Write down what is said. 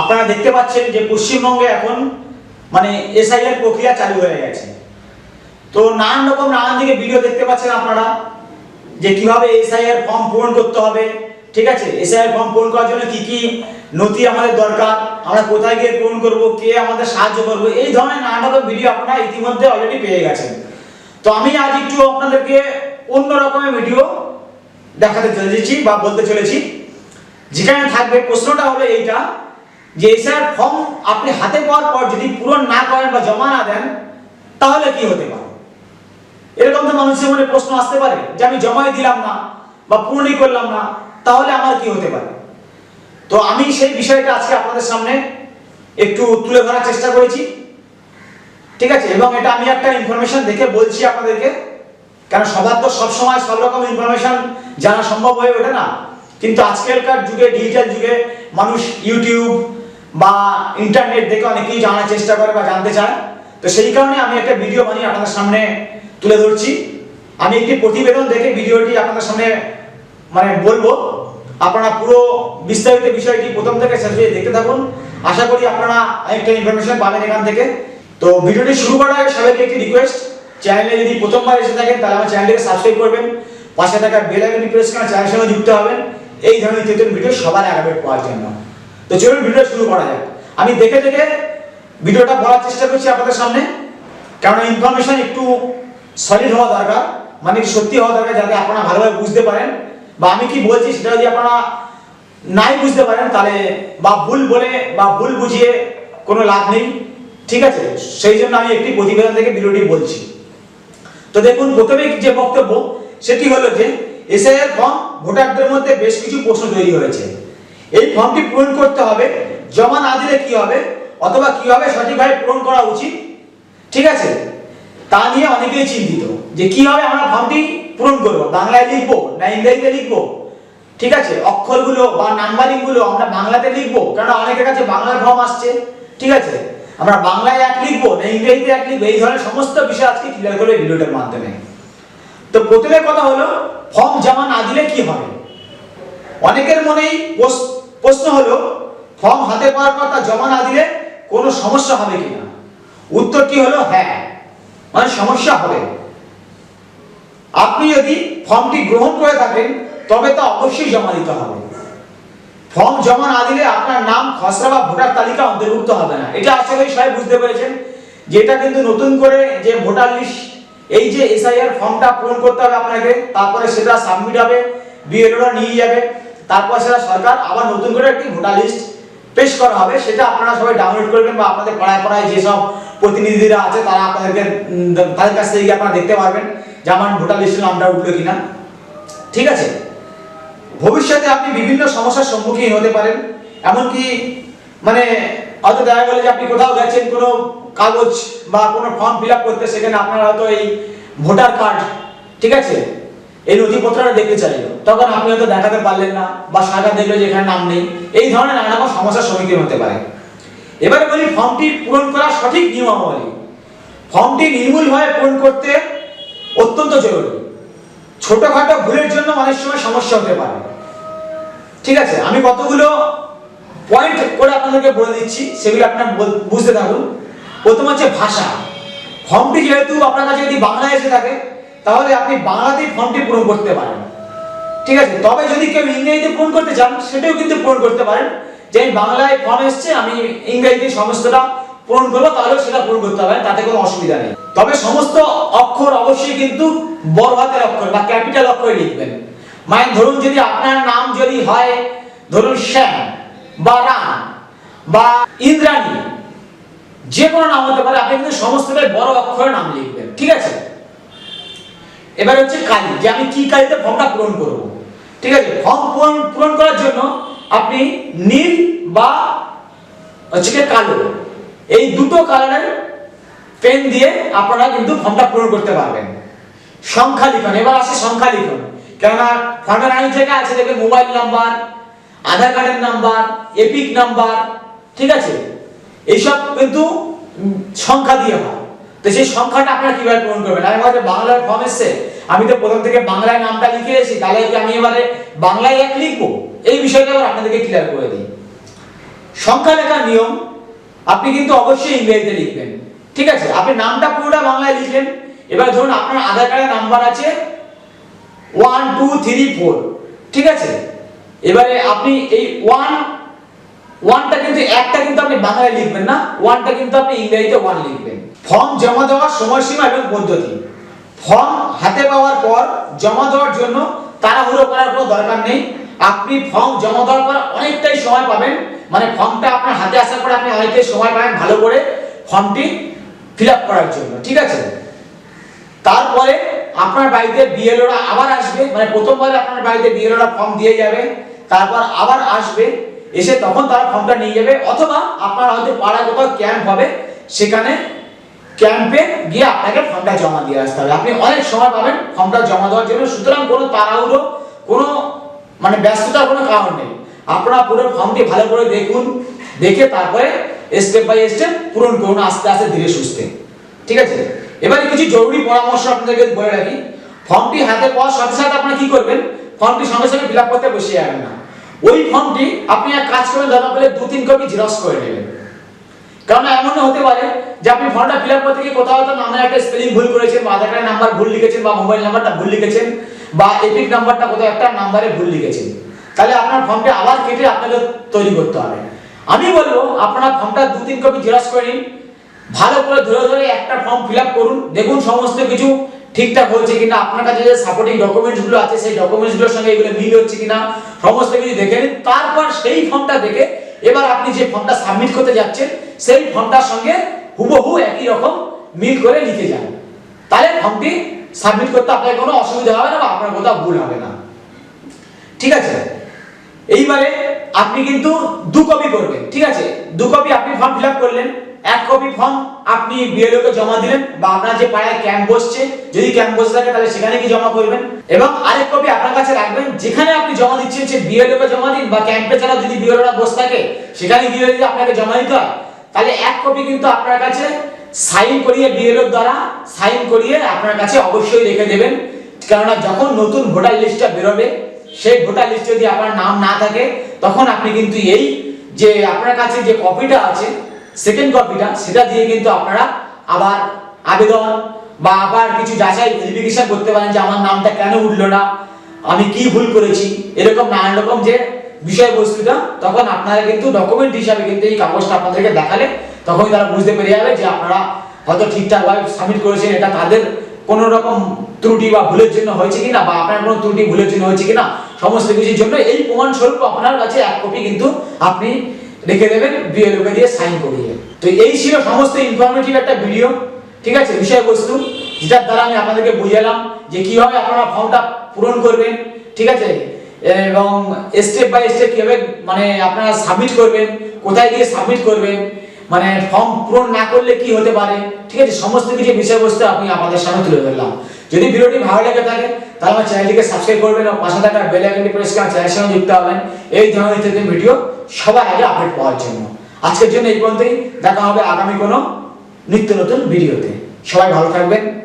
আপনারা দেখতে পাচ্ছেন যে পশ্চিমবঙ্গে এখন মানে এসআইআর প্রক্রিয়া চালু হয়ে গেছে। তো নানান রকম, নানান দিকে ভিডিও দেখতে পাচ্ছেন আপনারা যে কীভাবে এসআইআর ফর্ম পূরণ করতে হবে। ঠিক আছে? এসআইআর ফর্ম পূরণ করার জন্য কি কি নথি আমাদের দরকার? আমরা কোথায় গিয়ে পূরণ করব? কে আমাদের সাহায্য করবে? এই ধরনের নানান রকম ভিডিও আপনারা ইতিমধ্যে অলরেডি পেয়ে গেছেন। তো আমি আজ একটু আপনাদেরকে অন্য রকমের ভিডিও দেখাতে চলেছি বা বলতে চলেছি। যেখানে থাকবে, প্রশ্নটা হলো এইটা যে এসআর ফর্ম আপনি হাতে পাওয়ার পর যদি পূরণ না করেন বা জমা না দেন, তাহলে কি হতে পারে? এরকম তো মানুষের মনে প্রশ্ন আসতে পারে যে আমি জমাই দিলাম না বা পূরণই করলাম না, তাহলে আমার কি হতে পারে? তো আমি সেই বিষয়টা আজকে আপনাদের সামনে একটু তুলে ধরার চেষ্টা করেছি। ঠিক আছে? এবং এটা আমি একটা ইনফরমেশন দেখে বলছি আপনাদেরকে। কারণ সবার তো সবসময় সব রকম ইনফরমেশন জানা সম্ভব হয়ে ওঠে না। কিন্তু আজকালকার যুগে ডিজিটাল যুগে মানুষ ইউটিউব বা ইন্টারনেট দেখে অনেকেই জানার চেষ্টা করে বা জানতে চায়। তো সেই কারণে আমি একটা ভিডিও বানিয়ে আপনাদের সামনে তুলে ধরছি। আমি একটি প্রতিবেদন দেখে ভিডিওটি আপনাদের সামনে মানে বলব। আপনারা পুরো বিস্তারিত বিষয়টি প্রথম থেকে শেষ পর্যন্ত দেখতে থাকুন। আশা করি আপনারা একটা ইনফরমেশন পাবেন এখান থেকে। তো ভিডিওটি শুরু করার আগে সবাইকে একটি রিকোয়েস্ট চ্যানেলে যদি প্রথমবার এসে থাকেন, তাহলে আমার চ্যানেলটিকে সাবস্ক্রাইব করবেন। পাশে থাকা বেল আইকনটি প্রেস করে চ্যানেলের সঙ্গে যুক্ত হবেন। এই ধরনের ভিডিও সবার আগে পাওয়ার জন্য। তো চলুন ভিডিও শুরু করা যাক আমি দেখে দেখে ভিডিওটা বলার চেষ্টা করছি আপনাদের সামনে। কারণ ইনফরমেশন একটু সলিড হওয়া দরকার। মানে সত্যি হওয়া দরকার যাতে আপনারা ভালোভাবে বুঝতে পারেন। বা আমি কি বলছি সেটা যদি আপনারা নাই বুঝতে পারেন, তাহলে বা ভুল বলে বা ভুল বুঝিয়ে কোনো লাভ নেই। ঠিক আছে? সেই জন্য আমি একটি প্রতিবেদন থেকে ভিডিওটি বলছি। তো দেখুন, প্রথমে যে বক্তব্য, সেটি হলো যে এসআইআর ফর্ম ভোটারদের মধ্যে বেশ কিছু প্রশ্ন তৈরি হয়েছে। এই ফর্মটি পূরণ করতে হবে। জমা না দিলে কি হবে? অথবা কীভাবে সঠিকভাবে পূরণ করা উচিত? ঠিক আছে? তা নিয়ে অনেকেই চিন্তিত যে কীভাবে আমরা ফর্মটি পূরণ করব? বাংলায় লিখব না ইংরেজিতে লিখব? ঠিক আছে? অক্ষরগুলো বা নাম্বারিংগুলো আমরা বাংলাতে লিখব? কারণ অনেকের কাছে বাংলার ফর্ম আসছে। ঠিক আছে? আমরা বাংলায় এক লিখব, না ইংরেজিতে এক লিখব? এই ধরনের সমস্ত বিষয় আজকে ক্লিয়ার করবে ভিডিওটার মাধ্যমে। তো প্রথমে কথা হলো, ফর্ম জমা না দিলে কি হবে? অনেকের মনেই প্রশ্ন হলো, ফর্ম হাতে পাওয়ার পর তা জমা না দিলে কোনো সমস্যা হবে কিনা উত্তরটি হলো? হ্যাঁ। মানে সমস্যা হবে। আপনি যদি ফর্মটি গ্রহণ করে থাকেন, তবে তা অবশ্যই জমা দিতে হবে। ফর্ম জমা না দিলে আপনার নাম, খসড়া বা ভোটার তালিকা অন্তর্ভুক্ত হবে না। এটা আশা করি সবাই বুঝতে পেরেছেন যে এটা কিন্তু নতুন করে যে ভোটার লিস্ট, এই যে এসআইআর ফর্মটা পূরণ করতে হবে আপনাকে, তারপরে সেটা সাবমিট হবে বিএলওরা নিয়ে যাবে। তারপর সেটা সরকার আবার নতুন করে একটি ভোটার লিস্ট পেশ করা হবে, সেটা আপনারা সবাই ডাউনলোড করবেন বা আপনাদের পাড়ায় পাড়ায় যেসব প্রতিনিধিরা আছে তারা আপনাদেরকে তাদের কাছ থেকে আপনারা দেখতে পারবেন যে আমার ভোটার লিস্টের নামটা উঠল কিনা। ঠিক আছে? ভবিষ্যতে আপনি বিভিন্ন সমস্যার সম্মুখীন হতে পারেন, এমনকি মানে হয়তো দেখা গেল যে আপনি কোথাও গেছেন, কোনো কাগজ বা কোনো ফর্ম ফিল আপ করতে, সেখানে আপনার হয়তো এই ভোটার কার্ড ঠিক আছে? এই নথিপত্রটা দেখতে চাইলো। তখন আপনি হয়তো দেখাতে পারলেন না বা সরকার দেখল যে এখানে নাম নেই। এই ধরনের নানা রকম সমস্যার সম্মুখীন হতে পারে। এবারে বলি, ফর্মটি পূরণ করা সঠিক নিয়মাবলী। ফর্মটি নির্মূলভাবে পূরণ করতে অত্যন্ত জরুরি। ছোটখাটো ভুলের জন্য অনেক সময় সমস্যা হতে পারে। ঠিক আছে, আমি কতগুলো পয়েন্ট করে আপনাদেরকে বলে দিচ্ছি, সেগুলো আপনার বুঝতে থাকুন। প্রথম হচ্ছে ভাষা। ফর্মটি যেহেতু আপনার কাছে যদি বাংলায় এসে থাকে তাহলে আপনি বাংলাতেই ফর্মটি পূরণ করতে পারেন। ঠিক আছে? তবে যদি কেউ ইংরেজিতে পূরণ করতে চান, সেটাও কিন্তু পূরণ করতে পারেন। যে আমি বাংলায় ফর্ম এসছে, আমি ইংরেজিতে সমস্তটা পূরণ করব, তাহলেও সেটা পূরণ করতে হবে, তাতে কোনো অসুবিধা নেই। তবে সমস্ত অক্ষর অবশ্যই কিন্তু বড় হাতের অক্ষর বা ক্যাপিটাল অক্ষরে লিখবেন। মানে ধরুন যদি আপনার নাম যদি হয়, ধরুন শ্যাম বা রাম বা ইন্দ্রাণী, যে কোনো নাম হতে পারে, আপনি কিন্তু সমস্তটাই বড় অক্ষরে নাম লিখবেন। ঠিক আছে? এবার হচ্ছে কালি, যে আমি কি কালিতে ফর্মটা পূরণ করব। ঠিক আছে? ফর্ম পূরণ পূরণ করার জন্য আপনি নীল বা হচ্ছে কি কালো, এই দুটো কালারের পেন দিয়ে আপনারা কিন্তু ফর্মটা পূরণ করতে পারবেন। সংখ্যা লিখন, এবার আসে সংখ্যা লিখন। কেননা ফর্মের অনেক জায়গায় আছে দেখবে মোবাইল নাম্বার, আধার কার্ডের নাম্বার, এপিক নাম্বার, ঠিক আছে? এইসব কিন্তু সংখ্যা দিয়ে হয়। তো সেই সংখ্যাটা আপনারা কীভাবে পূরণ করবেন? আমি হয়তো বাংলার ফর্ম এসছে। আমি তো প্রথম থেকে বাংলায় নামটা লিখে এসেছি, তাহলে আমি এবারে বাংলায় এক লিখব? এই বিষয়টা এবার আপনাদেরকে ক্লিয়ার করে দিই। সংখ্যা লেখার নিয়ম, আপনি কিন্তু অবশ্যই ইংরেজিতে লিখবেন। ঠিক আছে? আপনি নামটা পুরোটা বাংলায় লিখলেন। এবার ধরুন আপনার আধার কার্ডের নাম্বার আছে ওয়ান টু থ্রি ফোর ঠিক আছে? এবারে আপনি এই ওয়ান ওয়ানটা কিন্তু, একটা কিন্তু আপনি বাংলায় লিখবেন না। ওয়ানটা কিন্তু আপনি ইংরেজিতে ওয়ান লিখবেন। ফর্ম জমা দেওয়ার সময়সীমা এবং পদ্ধতি। ফর্ম হাতে পাওয়ার পর জমা দেওয়ার জন্য তাড়াহুড়ো করার কোনো দরকার নেই। আপনি ফর্ম জমা দেওয়ার পর অনেকটাই সময় পাবেন। মানে ফর্মটা আপনার হাতে আসার পর আপনি অনেকটাই সময় পাবেন ভালো করে ফর্মটি ফিল করার জন্য, ঠিক আছে? তারপরে আপনার বাড়িতে বিএলওরা আবার আসবে। মানে প্রথমবার আপনার বাড়িতে বিএলওরা ফর্ম দিয়ে যাবে, তারপর আবার আসবে। এসে তখন তারা ফর্মটা নিয়ে যাবে। অথবা আপনার হয়তো পাড়ায় কোথাও ক্যাম্প হবে, সেখানে ক্যাম্পে গিয়ে আপনাকে ফর্মটা জমা দিয়ে আসতে হবে। আপনি অনেক সময় পাবেন ফর্মটা জমা দেওয়ার জন্য। সুতরাং কোনো তাড়াহুড়ো, কোনো মানে ব্যস্ততার কোনো কারণ নেই। আপনারা পুরো ফর্মটি ভালো করে দেখুন, দেখে তারপরে স্টেপ বাই স্টেপ পূরণ করুন আস্তে আস্তে, ধীরে সুস্থে। ঠিক আছে? এবারে কিছু জরুরি পরামর্শ আপনাদেরকে বলে রাখি। ফর্মটি হাতে পাওয়ার সাথে সাথে আপনারা কি করবেন? ফর্মটি সঙ্গে সঙ্গে ফিল আপ করতে বসে যাবেন না। ওই ফর্মটি আপনি এক কাজ করে দরকার পেলে দু তিন কপি জেরক্স করে নেবেন। কারণ এমন হতে পারে যে আপনি ফর্মটা ফিল আপ করতে গিয়ে কোথাও হয়তো নামের একটা স্পেলিং ভুল করেছেন, বা আধার কার্ডের নাম্বার ভুল লিখেছেন, বা মোবাইল নাম্বারটা ভুল লিখেছেন, বা এপিক নাম্বারটা কোথাও একটা নাম্বারে ভুল লিখেছেন। তাহলে আপনার ফর্মটা আবার কেটে আপনাকে তৈরি করতে হবে। আমি বলব, আপনারা ফর্মটা দু তিন কপি জেরক্স করে নিন। ভালো করে ধরে ধরে একটা ফর্ম ফিল আপ করুন। দেখুন সমস্ত কিছু ঠিকঠাক হচ্ছে কিনা, আপনার কাছে যে সাপোর্টিং ডকুমেন্টসগুলো আছে, সেই ডকুমেন্টসগুলোর সঙ্গে এগুলো মিল হচ্ছে কিনা, সমস্ত কিছু দেখে নিন। তারপর সেই ফর্মটা দেখে এবার আপনি যে ফর্মটা সাবমিট করতে যাচ্ছেন, সেই ফর্মটার সঙ্গে হুবহু একই রকম মিল করে লিখে যান। তাহলে ফর্মটি সাবমিট করতে আপনার কোনো অসুবিধা হবে না বা আপনার কোথাও ভুল হবে না। ঠিক আছে? এইবারে আপনি কিন্তু দু কপি করবেন, ঠিক আছে? দু কপি আপনি ফর্ম ফিল করলেন। এক কপি ফর্ম আপনি বিএলও কে জমা দিলেন বা আপনার যে পাড়ায় ক্যাম্প বসছে যদি ক্যাম্প বসে থাকে তাহলে সেখানে কি জমা করবেন। এবং আরেক কপি আপনার কাছে রাখবেন, যেখানে আপনি জমা দিচ্ছেন সে বিএলও কে জমা দিন বা ক্যাম্পে ছাড়া যদি বিএলওরা বসে থাকে, সেখানে গিয়ে যদি আপনাকে জমা দিতে হয়, তাহলে এক কপি কিন্তু আপনার কাছে সাইন করিয়ে বিএলও দ্বারা সাইন করিয়ে আপনার কাছে অবশ্যই রেখে দেবেন। কেননা যখন নতুন ভোটার লিস্টটা বেরোবে, সেই ভোটার লিস্টে যদি আপনার নাম না থাকে, তখন আপনি কিন্তু এই যে আপনার কাছে যে কপিটা আছে সেকেন্ড কপিটা সেটা দিয়ে কিন্তু আপনারা আবার আবেদন বা আবার কিছু যাচাই ভেরিফিকেশন করতে পারেন যে আমার নামটা কেন উঠল না, আমি কি ভুল করেছি, এরকম নানান রকম যে বিষয়বস্তুটা, তখন আপনারা কিন্তু ডকুমেন্ট হিসাবে কিন্তু এই কাগজটা আপনাদেরকে দেখালে তখনই তারা বুঝতে পেরে যাবে যে আপনারা হয়তো ঠিকঠাকভাবে সাবমিট করেছেন, এটা তাদের কোনো রকম ত্রুটি বা ভুলের জন্য হয়েছে কিনা বা আপনার কোনো ত্রুটি, ভুলের জন্য হয়েছে কিনা, সমস্ত কিছুর জন্য এই প্রমাণ স্বরূপ আপনার কাছে এক কপি কিন্তু আপনি রেখে দেবেন কে দিয়ে সাইন করিয়ে তো এই ছিল সমস্ত ইনফরমেটিভ একটা ভিডিও ঠিক আছে? বিষয়বস্তু, যেটার দ্বারা আমি আপনাদেরকে বুঝালাম যে কীভাবে আপনারা ফর্মটা পূরণ করবেন, ঠিক আছে? এবং স্টেপ বাই স্টেপ কীভাবে মানে আপনারা সাবমিট করবেন, কোথায় গিয়ে সাবমিট করবেন মানে ফর্ম পূরণ না করলে কি হতে পারে, ঠিক আছে? সমস্ত কিছু বিষয়বস্তু আমি আপনাদের সামনে তুলে ধরলাম। যদি ভিডিওটি ভালো লেগে থাকে, তাহলে আমার চ্যানেলটিকে সাবস্ক্রাইব করবেন এবং পাশে থাকা বেল আইকনটি প্রেস করে চ্যানেলের সঙ্গে যুক্ত হবেন। এই ধরনের ভিডিও সবার আগে আপডেট পাওয়ার জন্য। আজকের জন্য এই পর্যন্তই। দেখা হবে আগামী কোনো নিত্য নতুন ভিডিওতে সবাই ভালো থাকবেন।